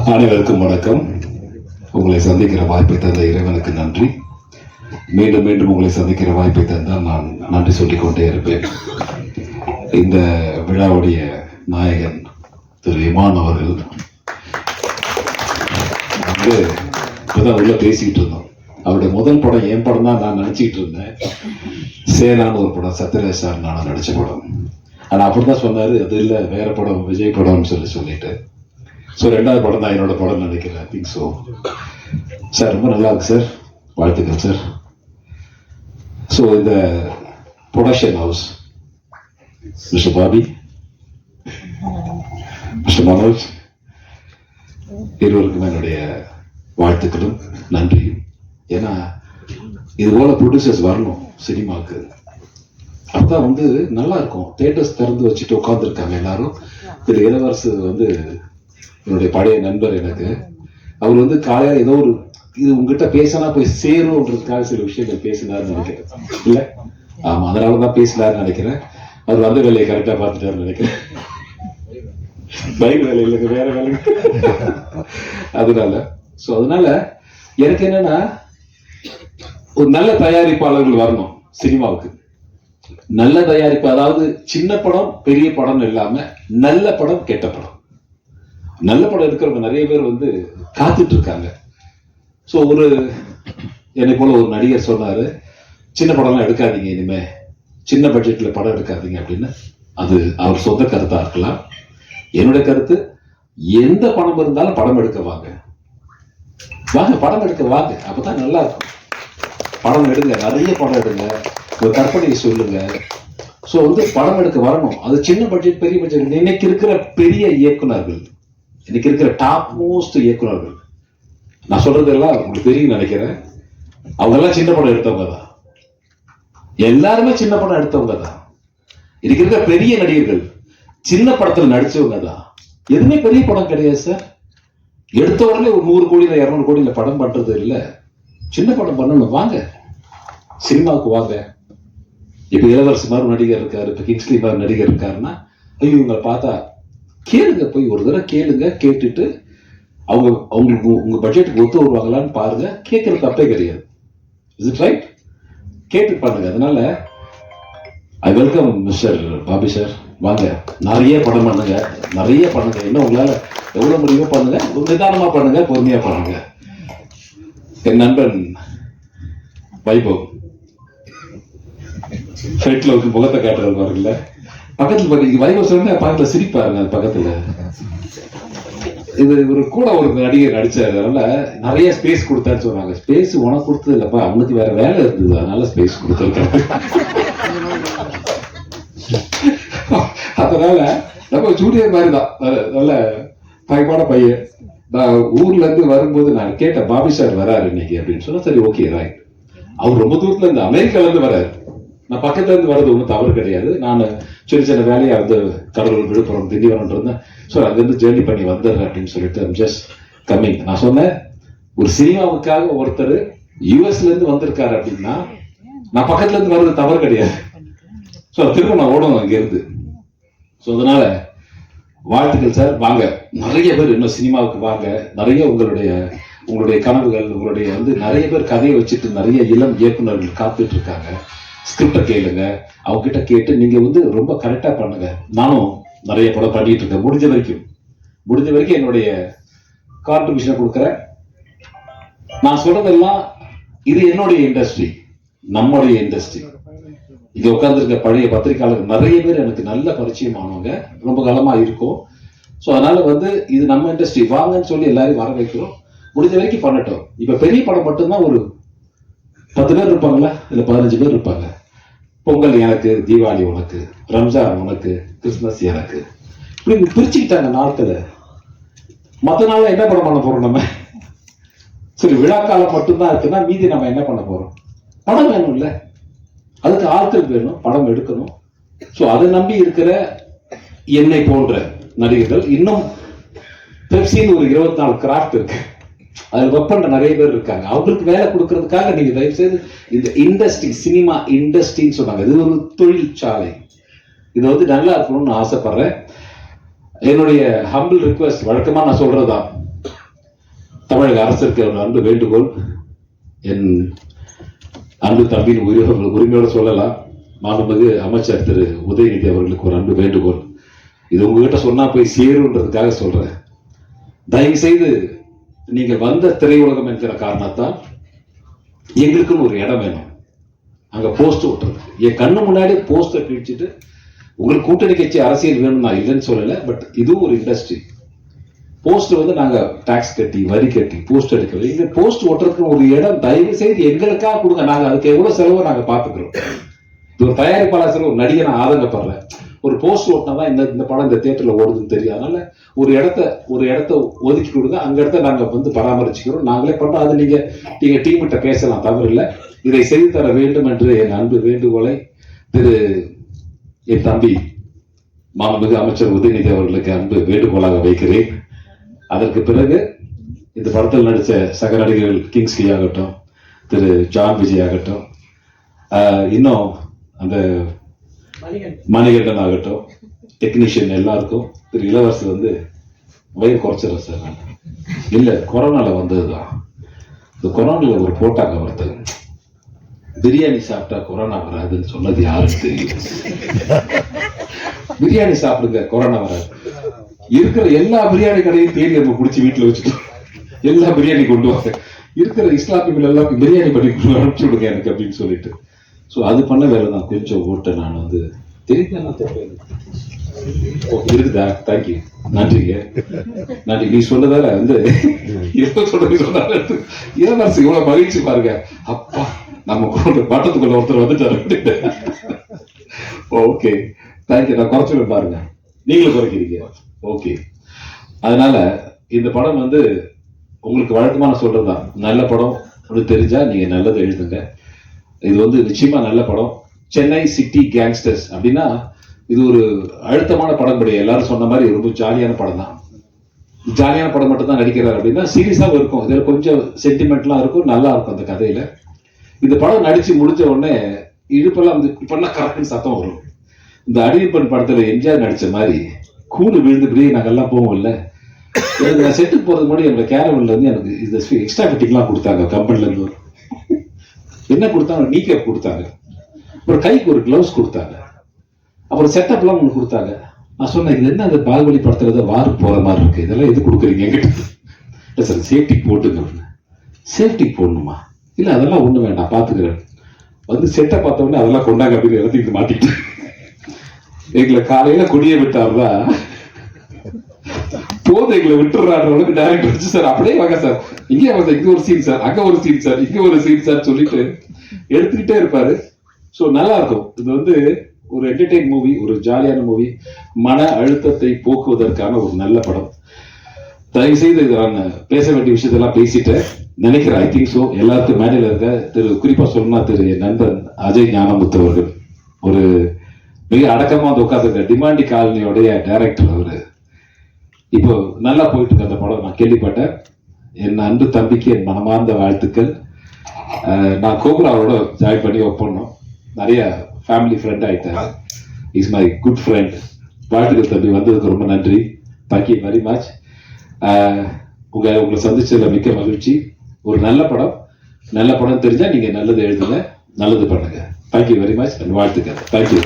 அனைவருக்கும் வணக்கம். உங்களை சந்திக்கிற வாய்ப்பை தந்த இறைவனுக்கு நன்றி. மீண்டும் மீண்டும் உங்களை சந்திக்கிற வாய்ப்பை தந்தால் நான் நன்றி சொல்லிக் கொண்டே இருப்பேன். இந்த விழாவுடைய நாயகன் திரு இமான் அவர்கள் வந்து இப்பதான் உள்ள பேசிக்கிட்டு இருந்தோம். அவருடைய முதல் படம் என் படம் தான் நான் நினைச்சிட்டு இருந்தேன். சேனான்னு ஒரு படம் சத்யராஜ் சார் நான் நடிச்ச படம். ஆனால் அப்படி தான் சொன்னார் அது இல்லை வேற படம் விஜய் படம்னு சொல்லி சொல்லிட்டு. ஸோ ரெண்டாவது படம் தான் என்னோட படம் நினைக்கிறேன் திங்க் ஸோ சார் ரொம்ப நல்லா இருக்கு சார் வாழ்த்துக்கள் சார் ஸோ இந்த production house mister Bobby mister Manoj இருவருக்கும் என்னுடைய வாழ்த்துக்களும் நன்றியும். ஏன்னா இது போல ப்ரொடியூசர்ஸ் வரணும் சினிமாவுக்கு. அப்பதான் வந்து நல்லா இருக்கும். தேட்டர்ஸ் திறந்து வச்சுட்டு உட்காந்துருக்காங்க எல்லாரும். திரு இளவரசு வந்து என்னுடைய பழைய நண்பர் எனக்கு. அவர் வந்து காலையில ஏதோ ஒரு இது உங்ககிட்ட பேசினா போய் சேரும்ன்றதுக்காக சில விஷயங்கள் பேசினாருன்னு நினைக்கிறேன். இல்ல? ஆமா அதனாலதான் பேசினாருன்னு நினைக்கிறேன். அவர் வந்த வேலையை கரெக்டா பார்த்துட்டாருன்னு நினைக்கிறேன். பைக் வேலை இல்லைங்க வேற வேலை. அதனால சோ அதனால எனக்கு என்னன்னா ஒரு நல்ல தயாரிப்பாளர்கள் வரணும் சினிமாவுக்கு. நல்ல தயாரிப்பு அதாவது சின்ன படம் பெரிய படம் இல்லாம நல்ல படம் கெட்ட படம். நல்ல படம் இருக்கிறவங்க நிறைய பேர் வந்து காத்துட்டு இருக்காங்க ஸோ ஒரு என்னை போல ஒரு நடிகர் சொன்னார் சின்ன படம்லாம் எடுக்காதீங்க இனிமே. சின்ன பட்ஜெட்ல படம் எடுக்காதீங்க அப்படின்னு. அது அவர் சொந்த கருத்தா இருக்கலாம். என்னுடைய கருத்து எந்த படம் இருந்தாலும் படம் எடுக்க வாங்க. வாங்க படம் எடுக்க வாங்க. அப்பதான் நல்லா இருக்கும் படம் எடுங்க நிறைய படம் எடுங்க. ஒரு கற்பனையை சொல்லுங்க. ஸோ வந்து படம் எடுக்க வரணும். அது சின்ன பட்ஜெட் பெரிய பட்ஜெட் இன்னைக்கு இருக்கிற பெரிய இயக்குனர்கள். இன்னைக்கு இருக்கிற டாப் மோஸ்ட் இயக்குநர்கள். நான் சொல்றதெல்லாம் உங்களுக்கு தெரியும் நினைக்கிறேன். அவங்க எல்லாம் சின்ன படம் எடுத்தவங்க தான். எல்லாருமே சின்ன படம் எடுத்தவங்க தான். இன்னைக்கு இருக்கிற பெரிய நடிகர்கள் சின்ன படத்துல நடிச்சவங்க தான். எதுவுமே பெரிய படம் கிடையாது சார் எடுத்த உடனே ஒரு நூறு கோடியில இருநூறு கோடியில படம் பண்றது இல்ல. சின்ன படம் பண்ணணும் வாங்க. சினிமாவுக்கு வாங்க. இப்ப இளவரசி மாதிரி நடிகர் இருக்காரு இப்ப கிங்ஸ்லி மாதிரி நடிகர் இருக்காருன்னா ஐயோ இவங்களை பார்த்தா கேளுங்க போய் ஒரு தடவை கேளுங்க கேட்டுட்டு அவங்க அவங்களுக்கு உங்க பட்ஜெட்டுக்கு ஒத்து வருவாங்களான்னு பாருங்க. கேட்கறது தப்பே கிடையாது. இஸ் இட் ரைட் கேட்டு பாருங்க. அதனால I welcome mister Bobby sir வாங்க. நிறைய படம் பண்ணுங்க. நிறைய பண்ணுங்க. இன்னும் உங்களால எவ்வளவு முடியுமோ பண்ணுங்க. நிதானமா பண்ணுங்க. பொறுமையா பண்ணுங்க. என் நண்பன் வைபவ். ஃபிளைட்ல வந்து முகத்தை காட்டுறது பாருங்களேன். பக்கத்துல பாருங்க வைபவ் சொன்னா பக்கத்துல சிரிப்பாருங்க அது பக்கத்துல. இது ஒரு கூட ஒரு நடிகர் நடிச்சாரு. அதனால நிறைய ஸ்பேஸ் கொடுத்தாருன்னு சொன்னாங்க. ஸ்பேஸ் உனக்கு கொடுத்தது இல்லப்பா அவனுக்கு வேற வேலை இருந்தது. அதனால ஸ்பேஸ் கொடுத்துருக்காங்க அதனால நம்ம ஜூனியர் மாதிரி தான் நல்ல பயமான பையன். நான் ஊர்ல இருந்து வரும்போது நான் கேட்டேன் பாபி சார் வராரு இன்னைக்கு அப்படின்னு சொன்னா சரி ஓகே ரைட் அவர் ரொம்ப தூரத்துல இருந்து அமெரிக்கால இருந்து வராரு. நான் பக்கத்துல இருந்து வர்றது ஒன்றும் தவறு கிடையாது. நான் சின்ன சின்ன வேலையை வந்து கடலூர் விழுப்புரம் திண்டிவனம் இருந்தேன் ஸோ அதுலேருந்து ஜேர்னி பண்ணி வந்துடுறேன் அப்படின்னு சொல்லிட்டு ஜஸ்ட் கம்மிங் நான் சொன்னேன் ஒரு சினிமாவுக்காக ஒருத்தர் யூஎஸ்ல இருந்து வந்திருக்காரு அப்படின்னா நான் பக்கத்துல இருந்து வர்றது தவறு கிடையாது. ஸோ திரும்ப நான் ஓடணும் அங்க இருந்து ஸோ அதனால வாழ்த்துக்கள் சார். வாங்க. நிறைய பேர் இன்னும் சினிமாவுக்கு வாங்க. நிறைய உங்களுடைய உங்களுடைய கனவுகள் உங்களுடைய வந்து நிறைய பேர் கதையை வச்சுட்டு நிறைய இளம் இயக்குனர்கள் காத்துட்டு இருக்காங்க. ஸ்கிரிப்டை கேளுங்க. அவங்க கிட்ட கேட்டு நீங்க வந்து ரொம்ப கரெக்டா பண்ணுங்க. நானும் நிறைய படம் பண்ணிட்டு இருக்கேன். முடிஞ்ச வரைக்கும். முடிஞ்ச வரைக்கும் என்னுடைய கான்ட்ரிபியூஷனை கொடுக்குறேன். நான் சொல்றதெல்லாம் இது என்னுடைய இண்டஸ்ட்ரி நம்முடைய இண்டஸ்ட்ரி இங்க உட்கார்ந்துருக்க பழைய பத்திரிகையாளர்கள் நிறைய பேர் எனக்கு நல்ல பரிச்சயமானவங்க. ரொம்ப காலமா இருக்கும். ஸோ அதனால வந்து இது நம்ம இண்டஸ்ட்ரி வாங்கன்னு சொல்லி எல்லாரையும் வர வைக்கிறோம். முடிஞ்ச வரைக்கும் பண்ணட்டும். இப்ப பெரிய படம் மட்டும்தான் ஒரு பத்து பேர் இருப்பாங்களா? இல்லை பதினஞ்சு பேர் இருப்பாங்க. பொங்கல் எனக்கு தீபாவளி உனக்கு ரம்ஜான் உனக்கு கிறிஸ்மஸ் எனக்கு. இப்படி பிரிச்சுக்கிட்டாங்க நாட்களை. மற்ற நாளில் என்ன படம் பண்ண போறோம் நம்ம? சரி விழாக்காலம் மட்டும்தான் இருக்குன்னா மீதி நம்ம என்ன பண்ண போகிறோம் படம் வேணும்ல. அதுக்கு ஆட்கள் வேணும் படம் எடுக்கணும். ஸோ அதை நம்பி இருக்கிற என்னை போன்ற நடிகர்கள் இன்னும் பெப்சின்னு ஒரு இருபத்தி நாலு கிராஃப்ட் இருக்கு. அதில் ஒர்க் பண்ணுற நிறைய பேர் இருக்காங்க. அவங்களுக்கு வேலை கொடுக்கறதுக்காக நீங்கள் தயவு செய்து இந்த இண்டஸ்ட்ரி சினிமா இண்டஸ்ட்ரின்னு சொன்னாங்க. இது ஒரு தொழிற்சாலை. இது வந்து நல்லா இருக்கணும்னு ஆசைப்படுறேன். என்னுடைய ஹம்பிள் ரிக்வெஸ்ட் வழக்கமாக நான் சொல்கிறதான் தமிழக அரசிற்கு ஒரு அன்பு வேண்டுகோள். என் அன்பு தம்பியின் உரிமை உரிமையோடு சொல்லலாம். மாண்புமிகு அமைச்சர் திரு உதயநிதி அவர்களுக்கு ஒரு அன்பு வேண்டுகோள். இது உங்ககிட்ட சொன்னா போய் சேருன்றதுக்காக சொல்றேன். தயவு செய்து நீங்கள் வந்த திரையுலகம் என்கிற காரணத்தால் எங்களுக்குன்னு ஒரு இடம் வேணும். அங்க போஸ்ட் ஓட்டுறது என் கண்ணு முன்னாடி போஸ்டை கிழிச்சிட்டு உங்களுக்கு கூட்டணி கட்சி அரசியல் வேணும் நான் இல்லைன்னு சொல்லலை பட் இதுவும் ஒரு இண்டஸ்ட்ரி போஸ்ட் வந்து நாங்க டாக்ஸ் கட்டி வரி கட்டி போஸ்ட் எடுக்கிறோம் இங்க போஸ்ட் ஓட்டுறதுக்கு ஒரு இடம் தயவு செய்து எங்களுக்காக கொடுங்க. நாங்க அதுக்கு எவ்வளவு செலவோ நாங்க பாத்துக்கிறோம் இது ஒரு தயாரிப்பாளர் ஒரு நடிகை நான் ஆதங்கப்படுறேன். ஒரு போஸ்ட் ஓட்டினா தான் இந்த இந்த படம் இந்த தேட்டரில் ஓடுதுன்னு தெரியும். அதனால ஒரு இடத்த ஒரு இடத்த ஒதுக்கி கொடுங்க. அங்க இடத்த நாங்கள் வந்து பராமரிச்சுக்கிறோம். நாங்களே பண்ணுறோம் அது நீங்க நீங்க டீம் கிட்ட பேசலாம். தவறு இல்லை இதை செய்து தர வேண்டும் என்று என் அன்பு வேண்டுகோளை திரு என் தம்பி மாண்புமிகு அமைச்சர் உதயநிதி அவர்களுக்கு அன்பு வேண்டுகோளாக வைக்கிறேன். அதற்கு பிறகு இந்த படத்தில் நடித்த சக நடிகர்கள் கிங்ஸ்லி ஆகட்டும் திரு ஜான் விஜய் ஆகட்டும் இன்னும் அந்த மணிகண்டன் ஆகட்டும் டெக்னீஷியன் எல்லாருக்கும் திரு இளவரசர் வந்து வயிறு குறைச்சிடுறேன் சார் நான். இல்லை கொரோனால வந்ததுதான். இந்த கொரோனால ஒரு போட்டாங்க வருது பிரியாணி சாப்பிட்டா கொரோனா வராதுன்னு சொன்னது யாருக்கு தெரியும் பிரியாணி சாப்பிடுங்க கொரோனா வராது. இருக்கிற எல்லா பிரியாணி கடையும் தேடி நம்ம பிடிச்சி வீட்டுல வச்சுட்டோம் எல்லா பிரியாணி கொண்டு வாங்க. இருக்கிற இஸ்லாமியர்கள் எல்லாம் பிரியாணி பண்ணி கொண்டு அனுப்பிச்சு விடுங்க எனக்கு அப்படின்னு சொல்லிட்டு. ஸோ அது பண்ண வேலை தான் கொஞ்சம் ஓட்டை நான் வந்து தெரியுது நான் இருக்குதா தேங்க்யூ நன்றிங்க நன்றி நீ சொன்னதால வந்து எப்ப சொல்றது சொன்னால இவ்வளவு மகிழ்ச்சி பாருங்க. அப்பா நம்ம கூட பட்டத்துக்குள்ள ஒருத்தர் வந்துட்டாரு. ஓகே. தேங்க்யூ நான் குறைச்சிருவேன் பாருங்க. நீங்களும் குறைக்கிறீங்க. ஓகே. அதனால இந்த படம் வந்து உங்களுக்கு வழக்கமான சொல்றதுதான். நல்ல படம் அப்படின்னு தெரிஞ்சா நீங்க நல்லது எழுதுங்க. இது வந்து நிச்சயமா நல்ல படம். சென்னை சிட்டி கேங்ஸ்டர்ஸ் அப்படின்னா இது ஒரு அழுத்தமான படம் கிடையாது. எல்லாரும் சொன்ன மாதிரி ரொம்ப ஜாலியான படம் தான். ஜாலியான படம் மட்டும் தான் நடிக்கிறார் அப்படின்னா சீரியஸாகவும் இருக்கும். இதில் கொஞ்சம் சென்டிமெண்ட்லாம் இருக்கும். நல்லா இருக்கும் அந்த கதையில. இந்த படம் நடிச்சு முடிஞ்ச உடனே இடுப்பெல்லாம் வந்து இப்பெல்லாம் கரெக்டுன்னு சத்தம் வரும். இந்த அடிமைப்பெண் படத்தில் எம்ஜிஆர் நடித்த மாதிரி கூடு விழுந்துபடியே நாங்கெல்லாம் போவோம்ல. எனக்கு நான் செட்டுக்கு போகிறது முன்னாடி என்னோட கேரவன்லேருந்து எனக்கு இந்த எக்ஸ்ட்ரா ஃபிட்டிங்லாம் கொடுத்தாங்க கம்பெனிலேருந்து என்ன கொடுத்தாங்க? நீ கேப் கொடுத்தாங்க. ஒரு கைக்கு ஒரு கிளவுஸ் கொடுத்தாங்க. அப்புறம் செட்டப்லாம் ஒன்று கொடுத்தாங்க. நான் சொன்னேன் இது என்ன அந்த பாகுபலி படத்துல ஏதோ வாருக்கு போற மாதிரி இருக்கு. இதெல்லாம் எது கொடுக்குறீங்க என்கிட்ட? இல்லை சார் சேஃப்டி போட்டுங்க சேஃப்டி போடணுமா? இல்லை அதெல்லாம் ஒன்றும் வேண்டாம் பார்த்துக்கிறேன் வந்து செட்டை பார்த்த உடனே அதெல்லாம் கொண்டாங்க அப்படின்னு எல்லாத்தையும் மாட்டிட்டு எங்களை காலையில கொடிய தான் போதும் எங்களை விட்டுறான்ற அளவுக்கு டைரக்டர் வச்சு சார் அப்படியே வாங்க சார். இங்கே வாங்க சார். இங்க ஒரு சீன் சார். அங்க ஒரு சீன் சார். இங்க ஒரு சீன் சார் சொல்லிட்டு எடுத்துக்கிட்டே இருப்பாரு. ஸோ நல்லா இருக்கும் இது வந்து ஒரு என்டர்டைன் மூவி ஒரு ஜாலியான மூவி மன அழுத்தத்தை போக்குவதற்கான ஒரு நல்ல படம். தயவு செய்து இதை நான் பேச வேண்டிய விஷயத்தெல்லாம் பேசிட்டேன். நினைக்கிறேன் ஐ திங்க் ஸோ எல்லாருக்கும் மேடையில் இருக்க திரு குறிப்பா சொல்லணும்னா திரு என் நண்பன் அஜய் ஞானமுத்து அவர்கள். ஒரு மிக அடக்கமாக வந்து உட்காந்துருக்க டிமாண்டி காலனியோடைய டைரக்டர் அவர். இப்போ நல்லா போயிட்டு இருக்க அந்த படம். நான் கேள்விப்பட்டேன். என் அன்பு தம்பிக்கு என் மனமார்ந்த வாழ்த்துக்கள். நான் கோகுலாவோட ஜாயின் பண்ணி ஒப்பண்ணோம் நிறைய ஃபேமிலி ஃப்ரெண்ட் ஆயிட்டேன். இஸ் மை குட் ஃப்ரெண்ட் வாழ்த்துக்கள் தம்பி வந்ததுக்கு ரொம்ப நன்றி. தேங்க்யூ வெரி மச் உங்க உங்களை சந்திச்சதுல மிக்க மகிழ்ச்சி. ஒரு நல்ல படம். நல்ல படம் தெரிஞ்சா நீங்க நல்லது எழுதுங்க. நல்லது பண்ணுங்க. Thank you very much and வாழ்த்துக்கள். Thank you